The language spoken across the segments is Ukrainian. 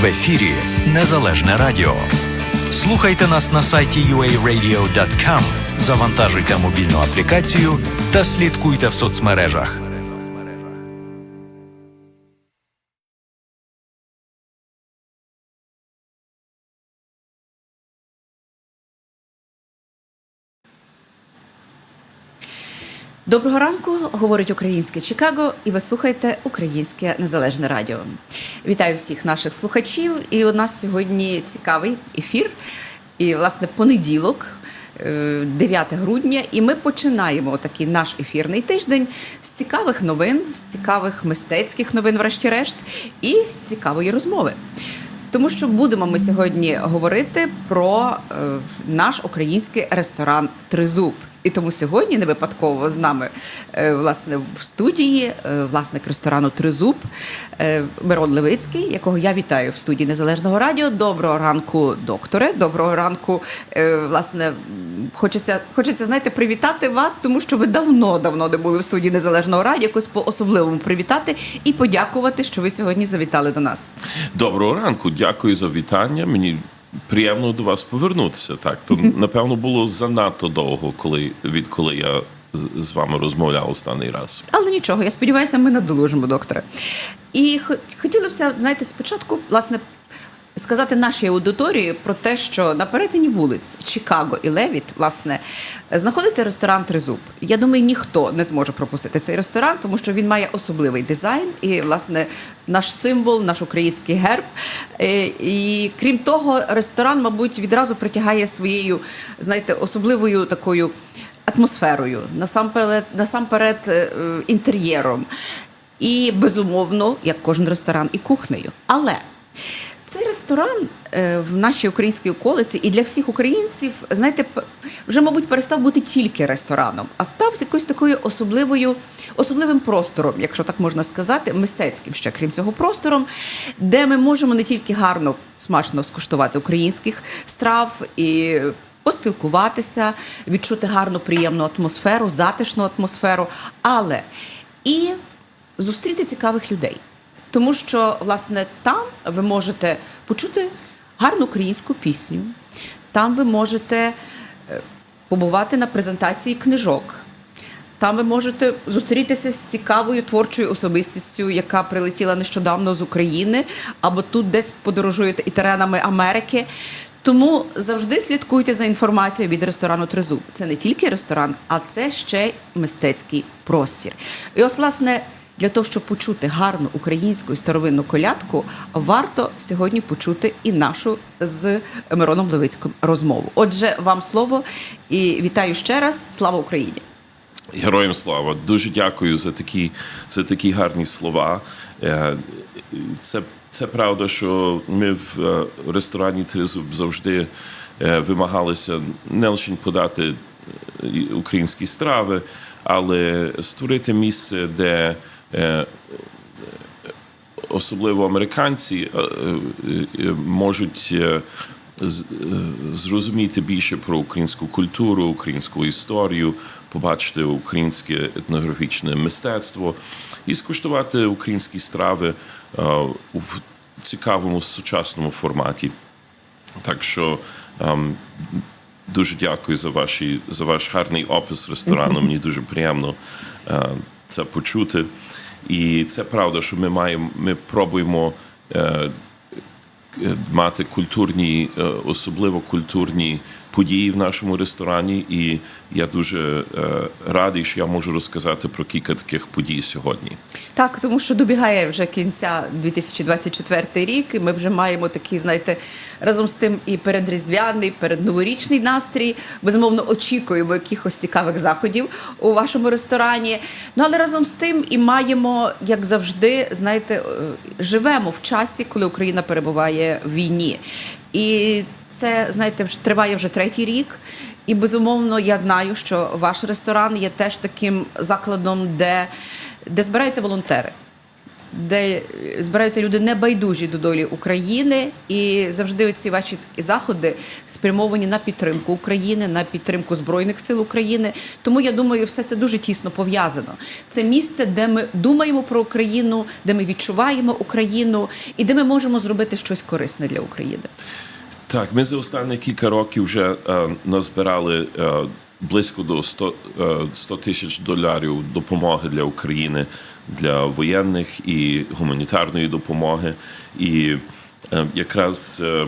В ефірі Незалежне Радіо. Слухайте нас на сайті uaradio.com, завантажуйте мобільну аплікацію та слідкуйте в соцмережах. Доброго ранку, говорить українське Чикаго, і ви слухаєте Українське Незалежне Радіо. Вітаю всіх наших слухачів. І у нас сьогодні цікавий ефір. І, власне, понеділок, е, 9 грудня, і ми починаємо такий наш ефірний тиждень з цікавих новин, з цікавих мистецьких новин, врешті-решт, і з цікавої розмови. Тому що будемо ми сьогодні говорити про е, наш український ресторан Тризуб. І тому сьогодні не випадково з нами е, власне в студії е, власник ресторану Тризуб е, Мирон Левицький, якого я вітаю в студії Незалежного радіо. Доброго ранку, докторе. Доброго ранку. Власне, хочеться, хочеться знаєте, привітати вас, тому що ви давно-давно не були в студії Незалежного радіо. Якось по особливому привітати і подякувати, що ви сьогодні завітали до нас. Доброго ранку, дякую за вітання. Мені приємно до вас повернутися. Так, то напевно було занадто довго, коли відколи я з- вами розмовляв останній раз. Але нічого, я сподіваюся, ми надолужимо, докторе. І хо- хотілося б, знаєте, спочатку, власне, сказати нашій аудиторії про те, що на перетині вулиць Чикаго і Левіт, власне, знаходиться ресторан Тризуб. Я думаю, ніхто не зможе пропустити цей ресторан, тому що він має особливий дизайн і, власне, наш символ, наш український герб. Е, І крім того, ресторан, мабуть, відразу притягає своєю, знаєте, особливою такою атмосферою, насамперед, насамперед е, інтер'єром. І безумовно, як кожен ресторан, і кухнею. Але цей ресторан е, в нашій українській околиці і для всіх українців, знаєте, вже, мабуть, перестав бути тільки рестораном, а став якоюсь такою особливою, особливим простором, якщо так можна сказати, мистецьким ще крім цього простором, де ми можемо не тільки гарно смачно скуштувати українських страв і поспілкуватися, відчути гарну, приємну атмосферу, затишну атмосферу, але і зустріти цікавих людей. Тому що, власне, там ви можете почути гарну українську пісню, там ви можете е, побувати на презентації книжок. Там ви можете зустрітися з цікавою творчою особистістю, яка прилетіла нещодавно з України, або тут десь подорожуєте і теренами Америки. Тому завжди слідкуйте за інформацією від ресторану Тризуб. Це не тільки ресторан, а це ще мистецький простір. І ось, власне, для того, щоб почути гарну українську і старовинну колядку, варто сьогодні почути і нашу з Мироном Левицьким розмову. Отже, вам слово і вітаю ще раз. Слава Україні! Героям слава! Дуже дякую за такі, за такі гарні слова. Е, Це, це правда, що ми в е, ресторані Тризуб завжди е, вимагалися не лише подати українські страви, але створити місце, де особливо американці е, е, е, можуть е, е, зрозуміти більше про українську культуру, українську історію, побачити українське етнографічне мистецтво і скуштувати українські страви в цікавому сучасному форматі. Так що ем, дуже дякую за ваші за ваш гарний опис ресторану. Мені дуже приємно це почути. І це правда, що ми маємо, ми пробуємо е, е, мати культурні, е, особливо культурні події в нашому ресторані. І я дуже е, радий, що я можу розказати про кілька таких подій сьогодні. Так, тому що добігає вже кінця 2024 рік, і ми вже маємо такий, знаєте, разом з тим і передріздвяний, передноворічний настрій. Безумовно, очікуємо якихось цікавих заходів у вашому ресторані. Ну але разом з тим і маємо, як завжди, знаєте, е, живемо в часі, коли Україна перебуває в війні. І це, знаєте, триває вже третій рік. І безумовно, я знаю, що ваш ресторан є теж таким закладом, де, де збираються волонтери. Де збираються люди небайдужі до долі України, і завжди ці ваші заходи спрямовані на підтримку України, на підтримку збройних сил України. Тому я думаю, все це дуже тісно пов'язано. Це місце, де ми думаємо про Україну, де ми відчуваємо Україну і де ми можемо зробити щось корисне для України. Так, ми за останні кілька років вже е, назбирали е, близько до 100, е, 100 тисяч доларів допомоги для України для воєнних і гуманітарної допомоги. І е, якраз е,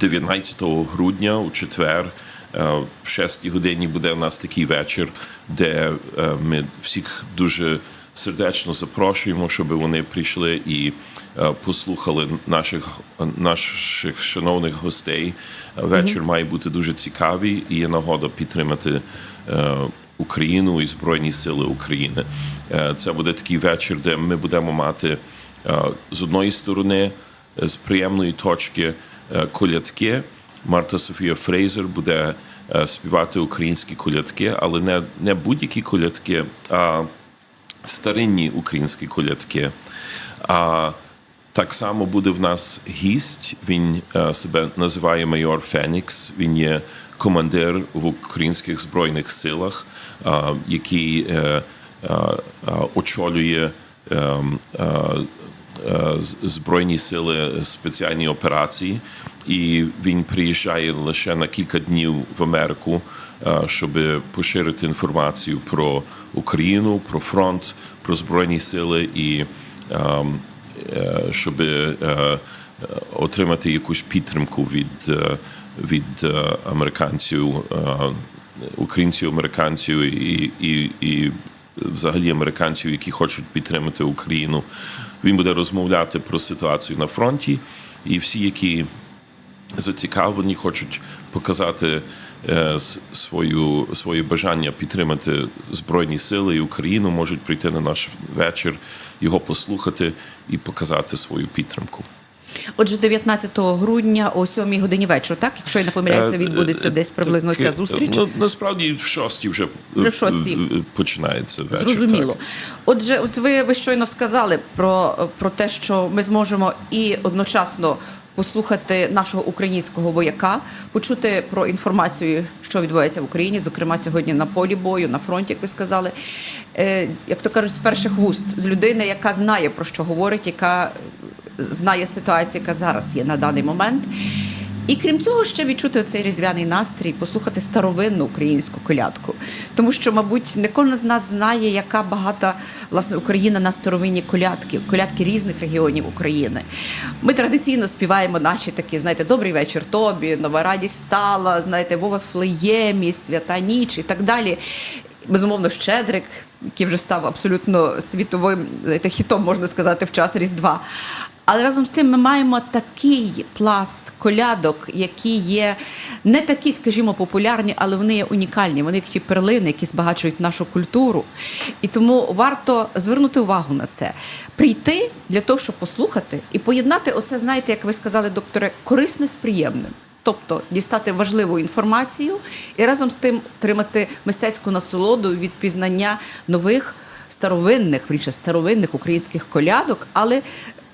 19 грудня у четвер. е, В 6 годині буде у нас такий вечір, де е, ми всіх дуже сердечно запрошуємо, щоб вони прийшли і е, послухали наших, наших шановних гостей. Вечір має бути дуже цікавий і є нагода підтримати е, Україну і Збройні Сили України. Е, Це буде такий вечір, де ми будемо мати е, з одної сторони е, з приємної точки колядки. Марта Софія Фрейзер буде співати українські колядки, але не, не будь-які колядки, а старинні українські колядки. А так само буде в нас гість. Він себе називає майор Фенікс. Він є командир в українських збройних силах, який е, е, очолює. е, е, збройні сили спеціальні операції, і він приїжджає лише на кілька днів в Америку, щоб поширити інформацію про Україну, про фронт, про збройні сили і ем, щоб отримати якусь підтримку від, від е, американців, е, українців, американців і, і, і взагалі американців, які хочуть підтримати Україну. Він буде розмовляти про ситуацію на фронті, і всі, які зацікавлені, хочуть показати е, свою, своє бажання підтримати Збройні Сили і Україну, можуть прийти на наш вечір, його послухати і показати свою підтримку. Отже, 19 грудня о 7 годині вечора, так? Якщо я не помиляюся, Е, відбудеться е, десь приблизно ця е, зустріч. Ну, насправді в шостій вже, Вже в шостій. е, е, починається вечір. Зрозуміло. так. Отже, ось ви, ви щойно сказали про, про те, що ми зможемо і одночасно послухати нашого українського вояка, почути про інформацію, що відбувається в Україні, зокрема сьогодні на полі бою, на фронті, як ви сказали. Е, як то кажуть, з перших вуст, з людини, яка знає про що говорить, яка знає ситуацію, яка зараз є на даний момент. І крім цього, ще відчути цей різдвяний настрій, послухати старовинну українську колядку. Тому що, мабуть, не кожен з нас знає, яка багата власне Україна на старовинні колядки, колядки різних регіонів України. Ми традиційно співаємо наші такі, знаєте, добрий вечір тобі, нова радість стала, знаєте, Вова Флеємі, свята ніч і так далі. Безумовно, Щедрик, який вже став абсолютно світовим знаєте, хітом, можна сказати, в час Різдва. Але разом з тим ми маємо такий пласт колядок, які є не такі, скажімо, популярні, але вони є унікальні. Вони як ті перлини, які збагачують нашу культуру. І тому варто звернути увагу на це, прийти для того, щоб послухати і поєднати оце, знаєте, як ви сказали, докторе, корисне з приємним. Тобто дістати важливу інформацію і разом з тим отримати мистецьку насолоду від пізнання нових старовинних, вірніше, старовинних українських колядок, але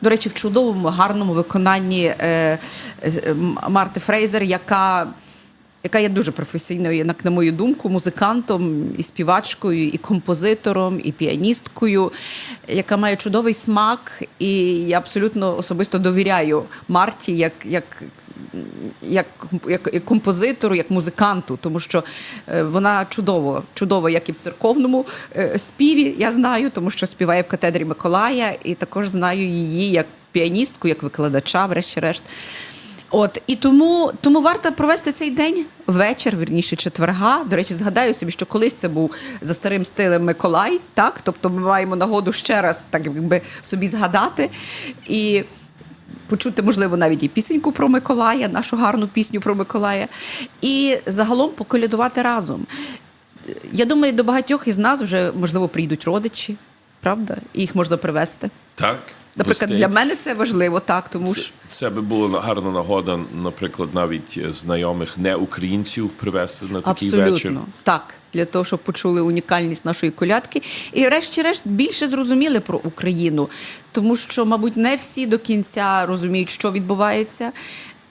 до речі, в чудовому гарному виконанні е, е, Марти Фрейзер, яка яка є дуже професійною, на мою думку, музикантом, і співачкою, і композитором, і піаністкою, яка має чудовий смак, і я абсолютно особисто довіряю Марті як, як як, як, композитору, як музиканту, тому що е, вона чудово, чудово, як і в церковному е, співі, я знаю, тому що співає в катедрі Миколая, і також знаю її як піаністку, як викладача, врешті-решт. От і тому, тому варто провести цей день вечір, вірніше четверга. До речі, згадаю собі, що колись це був за старим стилем Миколай, так тобто ми маємо нагоду ще раз так якби собі згадати і почути, можливо, навіть і пісеньку про Миколая, нашу гарну пісню про Миколая, і загалом поколядувати разом. Я думаю, до багатьох із нас вже можливо прийдуть родичі, правда? І їх можна привезти. Так, Наприклад, гостей. для мене це важливо, так, тому Це, що це би було гарна нагода, наприклад, навіть е, знайомих не українців привезти на такий абсолютно вечір. так, для того, щоб почули унікальність нашої колядки, і врешті-решт більше зрозуміли про Україну, тому що, мабуть, не всі до кінця розуміють, що відбувається,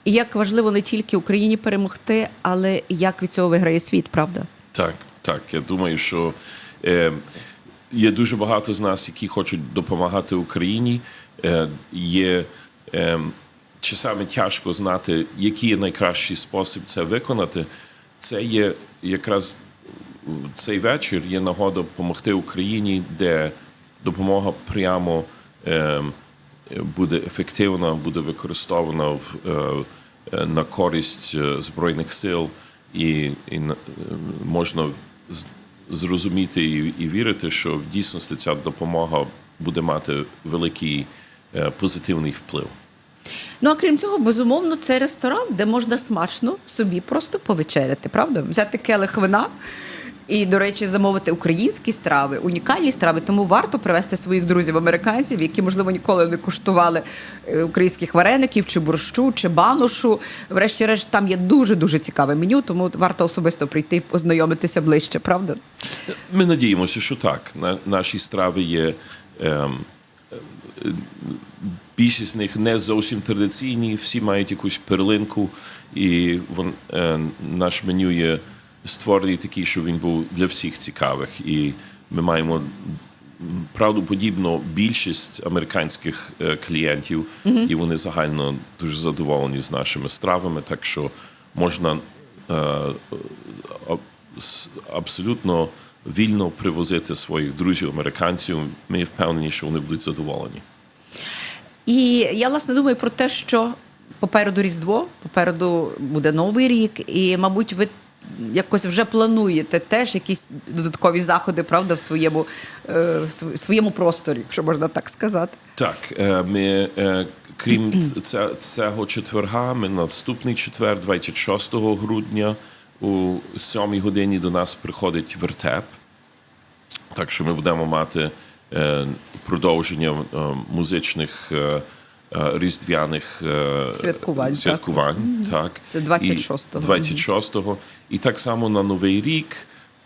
і як важливо не тільки Україні перемогти, але як від цього виграє світ, правда? Так, так. Я думаю, що е, є дуже багато з нас, які хочуть допомагати Україні. Е, є е, часами тяжко знати, який є найкращий спосіб це виконати. Це є якраз цей вечір є нагода допомогти Україні, де допомога прямо е, буде ефективна, буде використована в, е, на користь е, Збройних сил, і, і на- можна зрозуміти і, і вірити, що в дійсності ця допомога буде мати великий е, позитивний вплив. Ну а крім цього, безумовно, це ресторан, де можна смачно собі просто повечеряти, правда? Взяти келих вина. І, до речі, замовити українські страви, унікальні страви. Тому варто привезти своїх друзів американців, які, можливо, ніколи не куштували е, українських вареників, чи борщу, чи баношу. Врешті-решт, там є дуже дуже цікаве меню, тому варто особисто прийти і познайомитися ближче, правда? Ми надіємося, що так. На, наші страви є. Ем, е, більшість з них не зовсім традиційні, всі мають якусь перлинку, і вон, е, наш меню є створений такий, щоб він був для всіх цікавих. І ми маємо правдоподібно більшість американських е, клієнтів, і вони загально дуже задоволені з нашими стравами. Так що можна е, абсолютно вільно привозити своїх друзів американців. Ми впевнені, що вони будуть задоволені. І я власне думаю про те, що попереду Різдво, попереду буде Новий рік, і, мабуть, ви якось вже плануєте теж якісь додаткові заходи, правда, в своєму, е, в своєму просторі, якщо можна так сказати. Так, е, ми е, крім цього четверга, ми наступний четвер, 26 грудня, у 7 годині до нас приходить вертеп. Так що ми будемо мати продовження музичних різдвяних е, Святкувань, так. святкувань так. Це І 26-го. 26-го. І так само на Новий рік,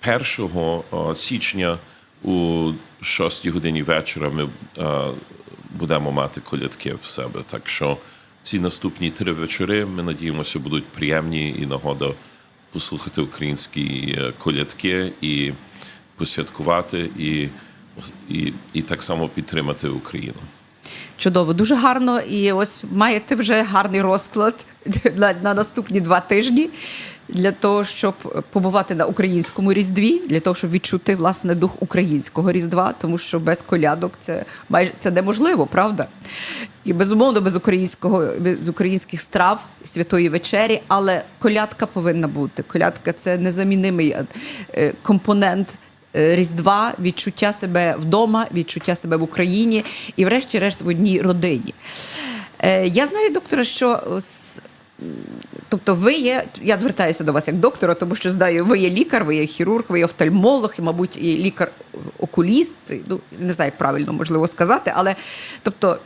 1 січня у 6 годині вечора ми е, будемо мати колядки в себе. Так що ці наступні три вечори, ми надіємося, будуть приємні і нагода послухати українські е, колядки і посвяткувати, і, і, і так само підтримати Україну. Чудово, дуже гарно. І ось маєте вже гарний розклад на, на наступні два тижні для того, щоб побувати на українському різдві, для того, щоб відчути власне дух українського різдва, тому що без колядок це майже це неможливо, правда? І безумовно без українського без українських страв святої вечері, але колядка повинна бути. Колядка це незамінимий е, компонент Різдва, відчуття себе вдома, відчуття себе в Україні і, врешті-решт, в одній родині. Е, Я знаю, доктора, що тобто ви є, я звертаюся до вас як доктора, тому що знаю, ви є лікар, ви є хірург, ви є офтальмолог, і, мабуть, і лікар-окуліст. Ну, не знаю, як правильно можливо сказати, але тобто.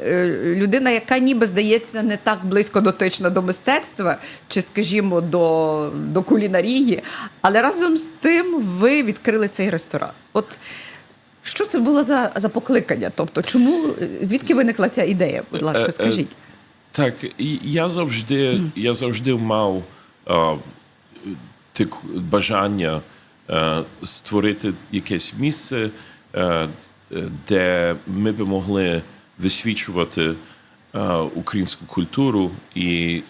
Е, Людина, яка ніби здається не так близько дотична до мистецтва, чи, скажімо, до, до кулінарії, але разом з тим ви відкрили цей ресторан. От що це було за, за покликання? Тобто, чому звідки виникла ця ідея? Будь Е, ласка, е, скажіть. Так, я завжди, я завжди мав а, так, бажання а, створити якесь місце, а, де ми б могли висвічувати українську культуру і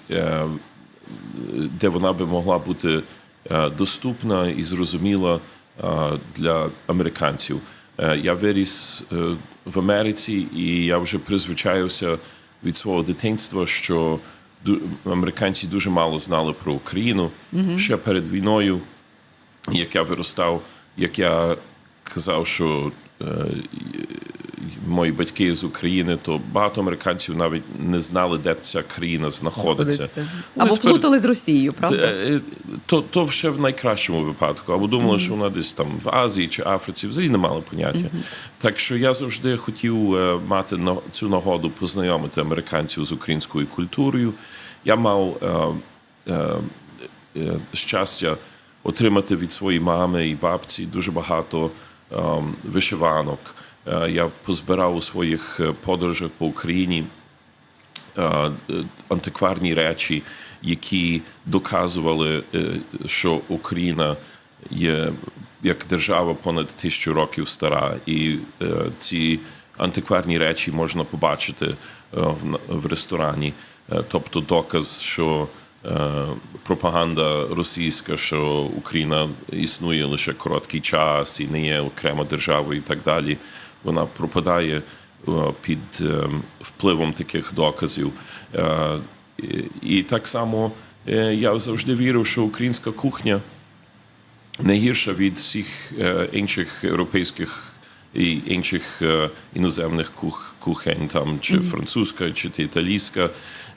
де вона би могла бути е, доступна і зрозуміла е, для американців. Е, Я виріс е, в Америці, і я вже призвичаюся від свого дитинства, що американці дуже мало знали про Україну ще перед війною. Як я виростав, як я казав, що е, мої батьки з України, то багато американців навіть не знали, де ця країна знаходиться. Вони Або тепер- плутали з Росією, правда? Е, То, то ще в найкращому випадку. Або думали, що вона десь там в Азії чи Африці, взагалі не мали поняття. Так що я завжди хотів е, мати цю нагоду познайомити американців з українською культурою. Я мав е, е, е, щастя отримати від своєї мами і бабці дуже багато е, вишиванок. Е, Я позбирав у своїх е, подорожах по Україні е, антикварні речі, які доказували, що Україна є як держава понад тисячу років стара, і ці антикварні речі можна побачити в, ресторані. Тобто доказ, що пропаганда російська, що Україна існує лише короткий час і не є окрема держава, і так далі, вона пропадає е, під е, впливом таких доказів. Е, і- так само е, я завжди вірив, що українська кухня не гірша від всіх е, інших європейських і інших е, іноземних кух, кухень, там чи французька, чи італійська,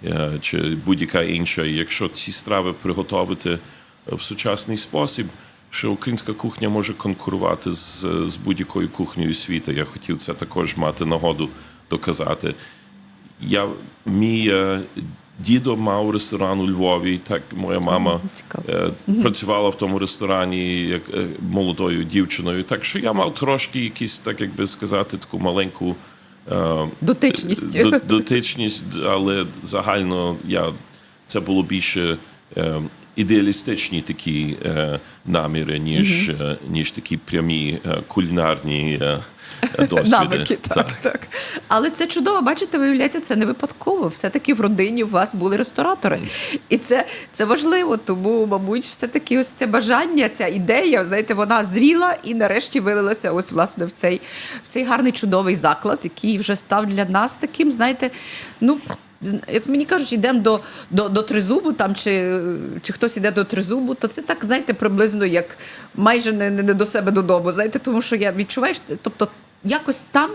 е, чи будь-яка інша. І Якщо ці страви приготувати в сучасний спосіб, що українська кухня може конкурувати з, з будь-якою кухнею світу. Я хотів це також мати нагоду доказати. Я мій е, дідо мав ресторан у Львові. Так моя мама е, працювала в тому ресторані як е, молодою дівчиною. Так що я мав трошки якісь, так як би сказати, таку маленьку е, Дотичність. до- дотичність, але загально я це було більше е, ідеалістичні такі е, наміри, ніж, е, ніж такі прямі е, кулінарні досвіди. Навики, так, так. Але це чудово, бачите, виявляється, це не випадково. Все-таки в родині у вас були ресторатори. І це, це важливо, тому, мабуть, все-таки ось це бажання, ця ідея, знаєте, вона зріла і нарешті вилилася ось, власне, в цей, в цей гарний чудовий заклад, який вже став для нас таким, знаєте, ну. Як мені кажуть, йдемо до, до, до тризубу, там чи, чи хтось іде до тризубу, то це так, знаєте, приблизно як майже не, не, до себе додому. Знаєте, тому що я відчуваю, тобто якось там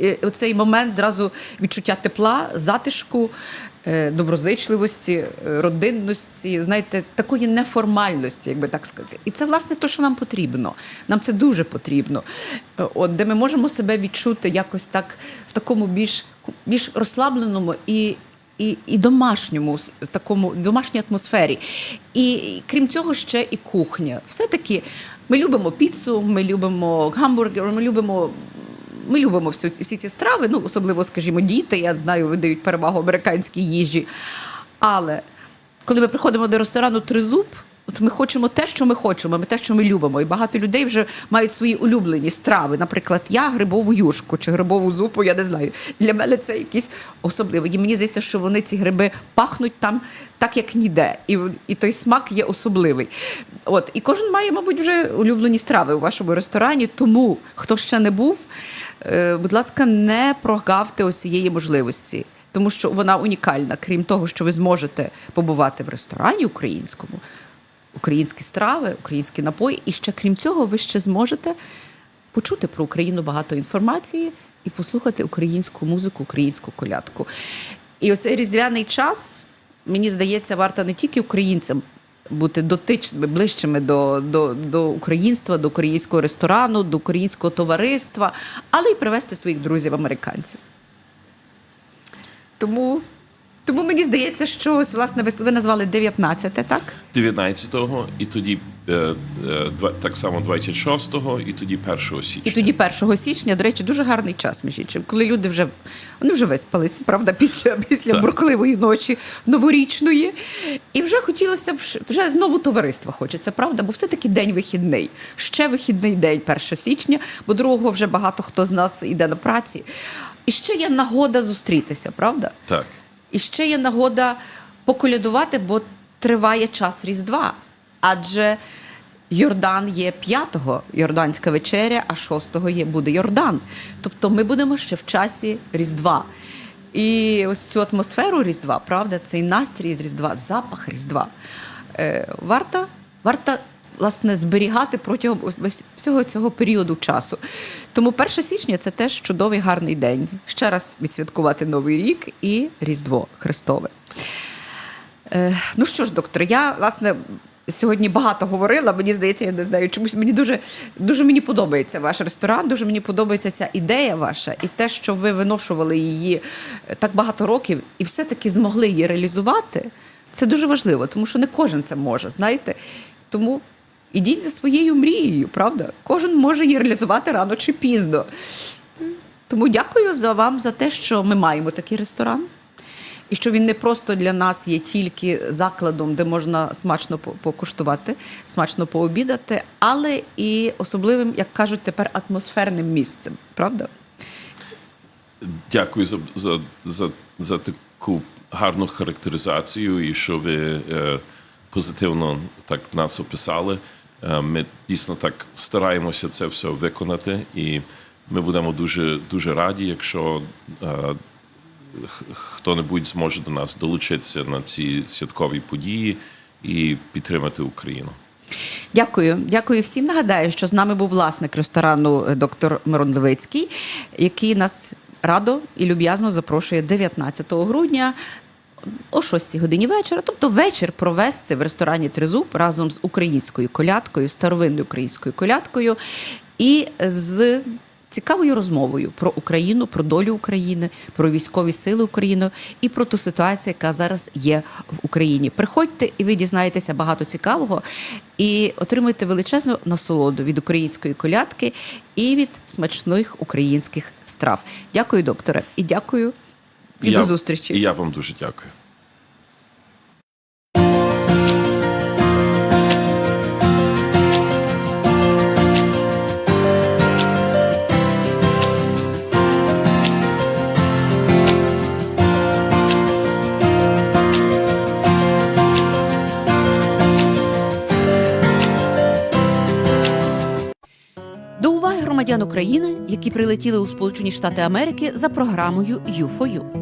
е, оцей момент зразу відчуття тепла, затишку, доброзичливості, е, родинності, знаєте, такої неформальності, як би так сказати. І це власне те, що нам потрібно. Нам це дуже потрібно. Е, От де ми можемо себе відчути якось так в такому більш, більш розслабленому і. І, і домашньому такому домашній атмосфері. І, і крім цього, ще і кухня. Все-таки ми любимо піцу, ми любимо гамбургер, ми любимо ми любимо всі, всі ці страви, ну особливо, скажімо, діти, я знаю, видають перевагу американській їжі. Але коли ми приходимо до ресторану Тризуб, от ми хочемо те, що ми хочемо, ми те, що ми любимо. І багато людей вже мають свої улюблені страви. Наприклад, я грибову юшку чи грибову зупу, я не знаю. Для мене це якісь особливе. І мені здається, що вони ці гриби пахнуть там так, як ніде. І, і той смак є особливий. От, і кожен має, мабуть, вже улюблені страви у вашому ресторані. Тому хто ще не був, будь ласка, не прогавте ось можливості. Тому що вона унікальна, крім того, що ви зможете побувати в ресторані українському, українські страви, українські напої. І ще крім цього, ви ще зможете почути про Україну багато інформації і послухати українську музику, українську колядку. І оцей різдвяний час, мені здається, варто не тільки українцям бути дотичними, ближчими до, до, до українства, до українського ресторану, до українського товариства, але й привезти своїх друзів американців. Тому, тому мені здається, що ось, власне ви, назвали 19, так? 19-го, і тоді е, е, так само 26-го, і тоді 1 січня. І тоді 1 січня, до речі, дуже гарний час, між іншим, коли люди вже вони вже виспалися, правда, після, після Так. бурхливої ночі новорічної. І вже хотілося б вже знову товариства хочеться, правда? Бо все-таки день вихідний. Ще вихідний день, 1 січня, бо другого вже багато хто з нас йде на праці. І ще є нагода зустрітися, правда? Так. І ще є нагода поколядувати, бо триває час Різдва. Адже Йордан є п'ятого, Йорданська вечеря, а шостого є буде Йордан. Тобто ми будемо ще в часі Різдва. І ось цю атмосферу Різдва, правда, цей настрій з Різдва, запах Різдва. Е, варто, варто власне зберігати протягом всього цього періоду часу. Тому 1 січня це теж чудовий гарний день. Ще раз відсвяткувати Новий рік і Різдво Христове. Е, ну що ж, доктор, я власне. Сьогодні багато говорила. Мені здається, я не знаю, чомусь мені дуже дуже мені подобається ваш ресторан. Дуже мені подобається ця ідея ваша, і те, що ви виношували її е, так багато років, і все-таки змогли її реалізувати. Це дуже важливо, тому що не кожен це може, знаєте. Тому ідіть за своєю мрією, правда? Кожен може її реалізувати рано чи пізно. Тому дякую за вам за те, що ми маємо такий ресторан. І що він не просто для нас є тільки закладом, де можна смачно покуштувати, смачно пообідати, але і особливим, як кажуть тепер, атмосферним місцем. Правда? Дякую за, за, за, за таку гарну характеризацію і що ви е, позитивно так нас описали. Е, ми дійсно так стараємося це все виконати, і ми будемо дуже, дуже раді, якщо е, хто-небудь зможе до нас долучитися на ці святкові події і підтримати Україну. Дякую, дякую всім. Нагадаю, що з нами був власник ресторану е, доктор Мирон Левицький, який нас радо і люб'язно запрошує 19 грудня. О 6 годині вечора, тобто вечір провести в ресторані Тризуб разом з українською колядкою, старовинною українською колядкою і з цікавою розмовою про Україну, про долю України, про військові сили України і про ту ситуацію, яка зараз є в Україні. Приходьте і ви дізнаєтеся багато цікавого і отримуєте величезну насолоду від української колядки і від смачних українських страв. Дякую, докторе, і дякую. І я, до зустрічі. І я вам дуже дякую. До уваги громадян України, які прилетіли у Сполучені Штати Америки за програмою U4U.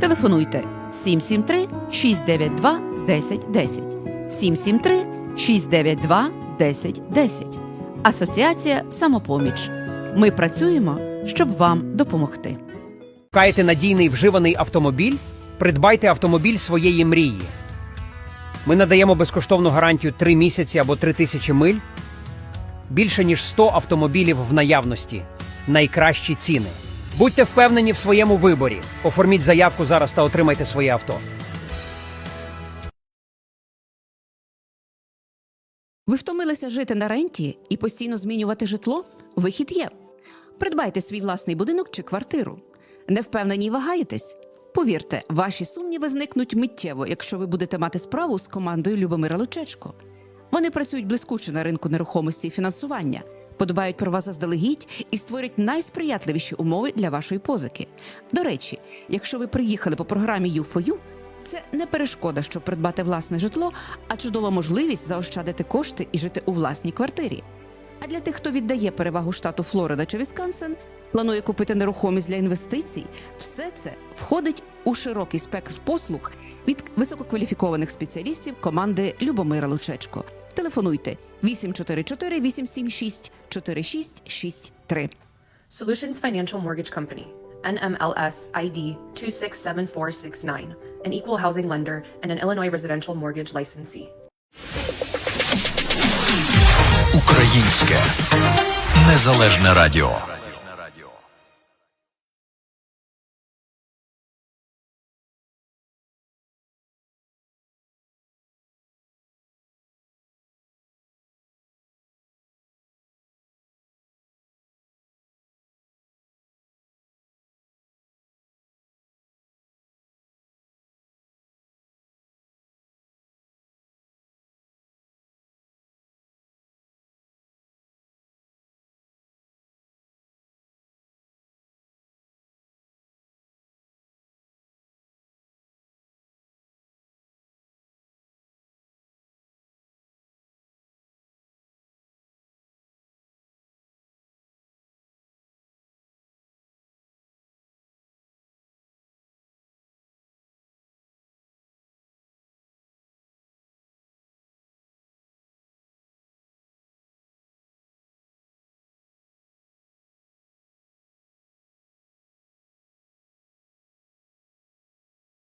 Телефонуйте 773 692 1010 773 692 1010. Асоціація Самопоміч. Ми працюємо, щоб вам допомогти. Шукаєте надійний вживаний автомобіль? Придбайте автомобіль своєї мрії. Ми надаємо безкоштовну гарантію 3 місяці або 3 тисячі миль. Більше ніж 100 автомобілів в наявності. Найкращі ціни. Будьте впевнені в своєму виборі. Оформіть заявку зараз та отримайте своє авто. Ви втомилися жити на ренті і постійно змінювати житло? Вихід є. Придбайте свій власний будинок чи квартиру. Не впевнені й вагаєтесь? Повірте, ваші сумніви зникнуть миттєво, якщо ви будете мати справу з командою Любомира Лучечко. Вони працюють блискуче на ринку нерухомості і фінансування, подбають про вас заздалегідь і створять найсприятливіші умови для вашої позики. До речі, якщо ви приїхали по програмі U4U, це не перешкода, щоб придбати власне житло, а чудова можливість заощадити кошти і жити у власній квартирі. А для тих, хто віддає перевагу штату Флорида чи Вісконсин, планує купити нерухомість для інвестицій, все це входить у широкий спектр послуг від висококваліфікованих спеціалістів команди Любомира Лучечко. Телефонуйте 844 876 4663. Solutions Financial Mortgage Company, NMLS ID 267469, an equal housing lender and an Illinois residential mortgage licensee. Українське незалежне радіо.